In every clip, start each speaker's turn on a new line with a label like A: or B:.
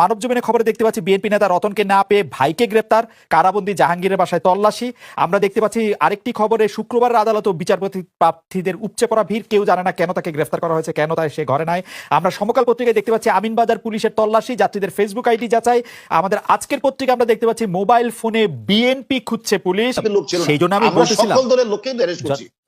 A: মানব জমিনে খবরে দেখতে পাচ্ছি বিএনপি নেতা রতনকে না পেয়ে ভাইকে গ্রেপ্তার কারাবন্দি জাহাঙ্গীরের বাসায় তল্লাশি। আমরা দেখতে পাচ্ছি আরেকটি খবরে শুক্রবার আদালত বিচারপতি প্রার্থীদের উপচে পড়া ভিড় কেউ জানে না কেন তাকে গ্রেফতার করা হয়েছে কেন তাই সে ঘরে নাই। আমরা সমকাল পত্রিকায় দেখতে পাচ্ছি আমিনবাজার পুলিশের তল্লাশি যাত্রীদের ফেসবুক আইডি যাচাই। আমাদের আজকের পত্রিকা আমরা দেখতে পাচ্ছি মোবাইল ফোনে বিএনপি খুঁজছে পুলিশ। সেই জন্য আমি বলতেছিলাম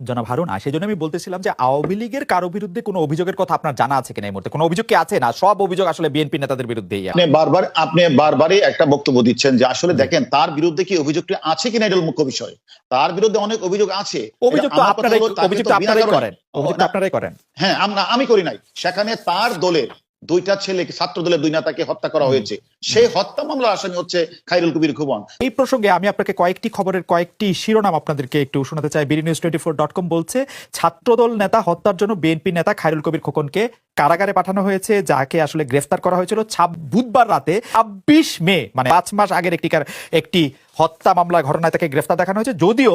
A: জনাব হারুন সেই জন্য আমি বলতেছিলাম যে আওয়ামী লীগের কারও বিরুদ্ধে কোনো অভিযোগের কথা আপনার জানা আছে কিনা এই মুহূর্তে? কোনো অভিযোগ কি আছে? না সব অভিযোগ আসলে বিএনপি নেতাদের বিরুদ্ধেই
B: আপনি বারবার আপনি বারবারই একটা বক্তব্য দিচ্ছেন যে আসলে দেখেন তার বিরুদ্ধে কি অভিযোগটি আছে কিনা এটা মুখ্য বিষয়। তার বিরুদ্ধে অনেক অভিযোগ আছে।
A: অভিযোগ তো আপনারাই অভিযোগ
B: তো
A: আপনারাই করেন অভিযোগ তো আপনারাই করেন।
B: হ্যাঁ আমরা আমি করি নাই। সেখানে তার দলের দুইটা ছেলে ছাত্র দলের দুই নেতাকে হত্যা করা হয়েছে। সেই হত্যা মামলার আসামি হচ্ছে খাইরুল কবির খুবন
A: এই প্রসঙ্গে আমি আপনাকে কয়েকটি খবরের কয়েকটি শিরোনাম আপনাদেরকে একটু শোনাতে চাই। BD news twenty four dot com বলছে ছাত্রদল নেতা হত্যার জন্য বিএনপি নেতা খাইরুল কবির খোকনকে কারাগারে পাঠানো হয়েছে, যাকে আসলে গ্রেফতার করা হয়েছিল বুধবার রাতে, ছাব্বিশ মে মানে পাঁচ মাস আগের একটি একটি হত্যা মামলা ঘটনায় তাকে গ্রেফতার দেখানো হয়েছে। যদিও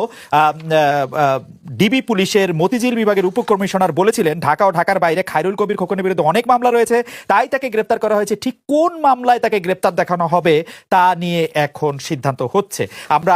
A: ডিবি পুলিশের মতিঝিল বিভাগের উপকমিশনার বলেছিলেন, ঢাকা ও ঢাকার বাইরে খায়রুল কবির খোকনের বিরুদ্ধে অনেক মামলা রয়েছে, তাই তাকে গ্রেফতার করা হয়েছে। ঠিক কোন মামলায় তাকে গ্রেফতার দেখানো হবে, তা নিয়ে এখন সিদ্ধান্ত হচ্ছে। আমরা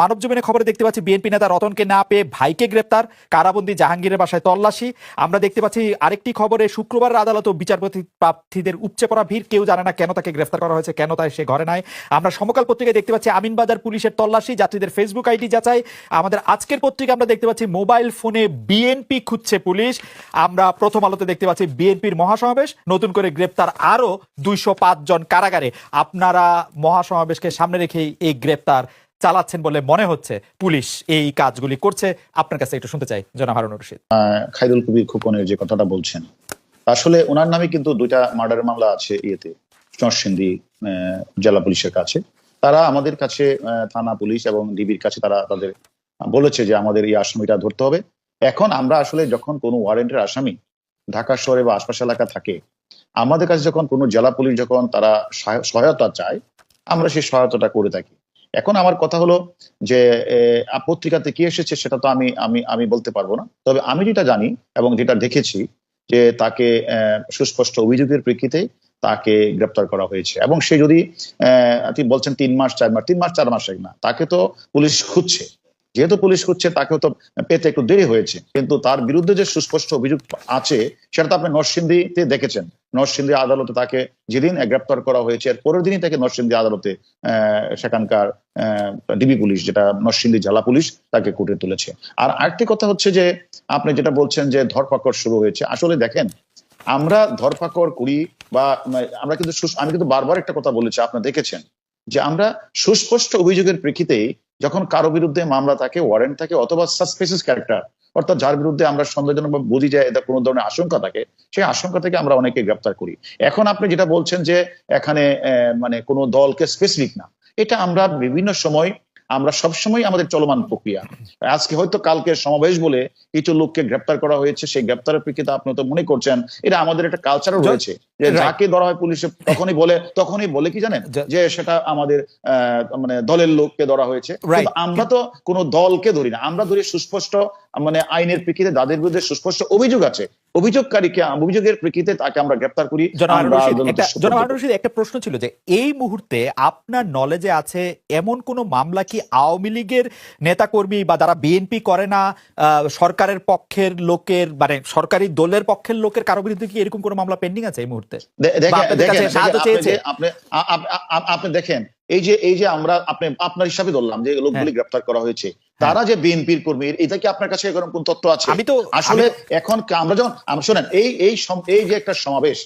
A: মানব জমিনে খবরে দেখতে পাচ্ছি, বিএনপি নেতা রতনকে না পেয়ে ভাইকে গ্রেপ্তার কারাবন্দি জাহাঙ্গীরের বাসায় তল্লাশি। আমরা দেখতে পাচ্ছি আরেকটি খবরে, শুক্রবার আদালত ও বিচারপতি প্রার্থীদের উপচে পড়া ভিড়, কেউ জানে না কেন তাকে গ্রেফতার করা হয়েছে, কেন তাই সে ঘরে নাই। আমরা সমকাল পত্রিকায় দেখতে পাচ্ছি আমিনবাজার পুলিশের তল্লাশি, যাত্রীদের ফেসবুক আইডি যাচাই। আমাদের আজকের পত্রিকা আমরা দেখতে পাচ্ছি মোবাইল ফোনে বিএনপি খুঁজছে পুলিশ। আমরা প্রথম আলোতে দেখতে পাচ্ছি বিএনপির মহাসমাবেশ, নতুন করে গ্রেপ্তার আরও দুইশো জন কারাগারে। আপনারা মহাসমাবেশকে সামনে রেখেই এই গ্রেপ্তার চালাচ্ছেন বলে মনে হচ্ছে পুলিশ এই কাজগুলি করছে। আপনার কাছে একটু শুনতে চাই, জনাব হারুন রশিদ।
B: খাইরুল কবির খোকনের যে কথাটা বলছেন আসলে ওনার নামে কিন্তু দুইটা মার্ডার মামলা আছে ইয়েতে আহ, জেলা পুলিশের কাছে। তারা আমাদের কাছে থানা পুলিশ এবং ডিবির কাছে তারা তাদের বলেছে যে আমাদের এই আসামিটা ধরতে হবে। এখন আমরা আসলে যখন কোনো ওয়ারেন্টের আসামি ঢাকা শহরে বা আশপাশ এলাকা থাকে আমাদের কাছে যখন কোনো জেলা পুলিশ যখন তারা সহায়- সহায়তা চায় আমরা সেই সহায়তাটা করে থাকি। এখন আমার কথা হলো যে পত্রিকাতে কি এসেছে সেটা তো আমি আমি আমি বলতে পারব না। তবে আমি যেটা জানি এবং যেটা দেখেছি যে তাকে সুস্পষ্ট অভিযোগের প্রেক্ষিতে তাকে গ্রেপ্তার করা হয়েছে। এবং সে যদি আপনি বলছেন তিন মাস, চার মাস, তিন মাস, চার মাস না, তাকে তো পুলিশ খুঁজছে। যেহেতু পুলিশ খুঁজছে, তাকেও তো পেতে একটু দেরি হয়েছে। কিন্তু তার বিরুদ্ধে যে সুস্পষ্ট অভিযোগ আছে, সেটা তো আপনি নরসিংদীতে দেখেছেন। নরসিংদী আদালতে তাকে যেদিন গ্রেপ্তার করা হয়েছে, এর পরের দিনই তাকে নরসিংদী আদালতে সেখানকার ডিবি পুলিশ, যেটা নরসিংদী জেলা পুলিশ, তাকে কোর্টে তুলেছে। আর আরেকটি কথা হচ্ছে যে, আপনি যেটা বলছেন যে ধরপাকড় শুরু হয়েছে, আসলে দেখেন, আমরা ধরপাকড় করি বা, আমরা কিন্তু আমি কিন্তু বারবার একটা কথা বলেছি আপনারা দেখেছেন, যে আমরা সুস্পষ্ট অভিযোগের প্রেক্ষিতে যখন কারও বিরুদ্ধে মামলা থাকে ওয়ারেন্ট থাকে, অথবা সাসপেসিস ক্যারেক্টার অর্থাৎ যার বিরুদ্ধে আমরা সন্দেহজনক বুঝি যায় এটা কোনো ধরনের আশঙ্কা থাকে, সেই আশঙ্কা থেকে আমরা অনেকে গ্রেপ্তার করি। এখন আপনি যেটা বলছেন যে এখানে মানে কোনো দলকে স্পেসিফিক না, এটা আমরা বিভিন্ন সময় আমরা সবসময় আমাদের চলমান প্রক্রিয়া। আজকে হয়তো কালকে সমাবেশ বলে কিছু লোককে গ্রেপ্তার করা হয়েছে সেই গ্রেপ্তারের প্রেক্ষিতে আপনি তো মনে করছেন এটা আমাদের একটা কালচারও রয়েছে যে যাকে ধরা হয় পুলিশে তখনই বলে তখনই বলে কি জানেন? যে সেটা আমাদের আহ, মানে দলের লোককে ধরা হয়েছে। আমরা তো কোনো দলকে ধরি না। আমরা ধরি সুস্পষ্ট মানে আইনের প্রেক্ষিতে যাদের বিরুদ্ধে সুস্পষ্ট অভিযোগ আছে। অভিযোগকারীকে অভিযোগের প্রেক্ষিতে তাকে আমরা গ্রেপ্তার করি।
A: জনাব রশিদ, একটা প্রশ্ন ছিল যে এই মুহূর্তে আপনার নলেজে আছে এমন কোন মামলা কি আওয়ামী লীগের নেতাকর্মী বা যারা বিএনপি করে না সরকারের পক্ষের লোকের মানে সরকারি দলের পক্ষের লোকের কারও বিরুদ্ধে কি এরকম কোনো মামলা পেন্ডিং আছে এই মুহূর্তে?
B: আপনি দেখেন এই যে এই যে আমরা আপনি আপনার হিসাবে ধরলাম যে লোকগুলি
A: হ্যাঁ।
B: গ্রেপ্তার করা হয়েছে তারা যে বিএনপির কর্মী এটা কি আপনার কাছে এরকম কোন তথ্য আছে?
A: আমি তো
B: আসলে এখন আমরা যখন শোনেন এই এই এই যে একটা সমাবেশ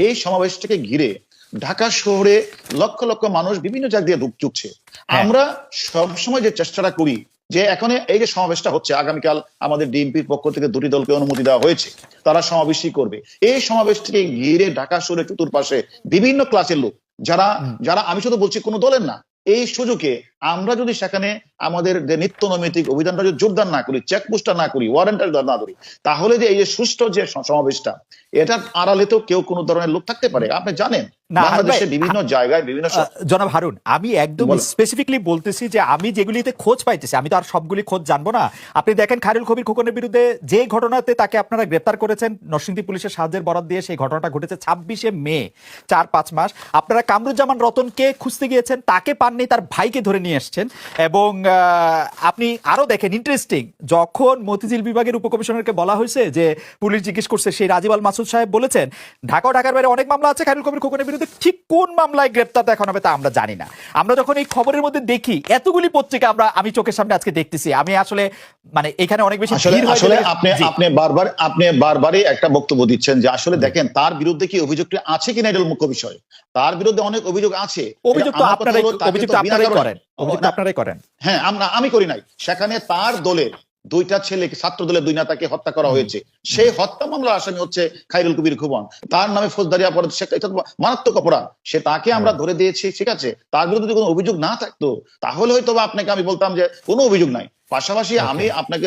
B: এই সমাবেশটাকে ঘিরে ঢাকা শহরে লক্ষ লক্ষ মানুষ বিভিন্ন জায়গা দিয়ে ঢুক চুকছে।
A: হ্যাঁ।
B: আমরা সবসময় যে চেষ্টাটা করি যে এখন এই যে সমাবেশটা হচ্ছে আগামীকাল আমাদের ডিএমপির পক্ষ থেকে দুটি দলকে অনুমতি দেওয়া হয়েছে তারা সমাবেশই করবে। এই সমাবেশটিকে ঘিরে ঢাকা শহরের চতুর্পাশে বিভিন্ন ক্লাসের লোক যারা যারা আমি শুধু বলছি কোনো দলের না এই সুযোগে আমরা যদি সেখানে আমাদের যে নিত্য নৈমিত্তিক অভিযানটা যদি জোরদার না করি চেকপোস্টটা না করি ওয়ারেন্টার না করি তাহলে যে এই যে সুষ্ঠু যে সমাবেশটা এটার আড়ালে তো কেউ কোনো ধরনের লোক থাকতে পারে। আপনি জানেন বাংলাদেশে বিভিন্ন জায়গায় বিভিন্ন
A: জনাব হারুন আমি একদম স্পেসিফিকলি বলতেছি যে আমি যেগুলিতে খোঁজ পাইতেছি আমি তো আর সবগুলি খোঁজ জানব না। আপনি দেখেন খায়রুল কবির খোকনের বিরুদ্ধে যে ঘটনাতে তাকে আপনারা গ্রেপ্তার করেছেন নরসিংদী পুলিশের সাহায্যের বরাদ দিয়ে সেই ঘটনাটা ঘটেছে ছাব্বিশে মে চার পাঁচ মাস। আপনারা কামরুজ্জামান রতনকে খুঁজতে গিয়েছেন তাকে পাননি তার ভাইকে ধরে নিয়ে এসছেন। এবং আপনি আরও দেখেন ইন্টারেস্টিং যখন মতিঝিল বিভাগের উপকমিশনারকে বলা হয়েছে যে পুলিশ জিজ্ঞেস করছে সেই রাজীব আল মাসুদ সাহেব বলেছেন ঢাকা ঢাকার বাইরে অনেক মামলা আছে খায়রুল কবির খোকনের বিরুদ্ধে ঠিক কোন মামলায় গ্রেপ্তার দেখানো হবে তা আমরা জানি না। আমরা যখন এই খবরের মধ্যে দেখি এতগুলি পত্রিকা আমরা আমি চোখের সামনে আজকে দেখতেছি। আমি আসলে মানে এখানে অনেক বেশি
B: আসলে আপনি আপনি বারবার আপনি বারবারই একটা বক্তব্য দিচ্ছেন যে আসলে দেখেন তার বিরুদ্ধে কি অভিযোগটি আছে কিনা এটা মুখ্য বিষয়। তার বিরুদ্ধে অনেক অভিযোগ আছে।
A: অভিযোগ তো আপনারাই অভিযোগ
B: তো
A: আপনারাই করেন। অভিযোগ তো আপনারাই করেন।
B: হ্যাঁ আমরা আমি করি নাই। সেখানে তার দলের দুইটা ছেলে ছাত্র দলের দুই নেতাকে হত্যা করা হয়েছে। সেই হত্যা মামলার আসামি হচ্ছে খাইরুল কবির খুবন তার নামে ফৌজদারি অপরাধ সেটা মারাত্মক অপরাধ। সে তাকে আমরা ধরে দিয়েছি ঠিক আছে? তার বিরুদ্ধে যদি কোনো অভিযোগ না থাকতো তাহলে হয়তো বা আপনাকে আমি বলতাম যে কোনো অভিযোগ নাই। পাশাপাশি আমি আপনাকে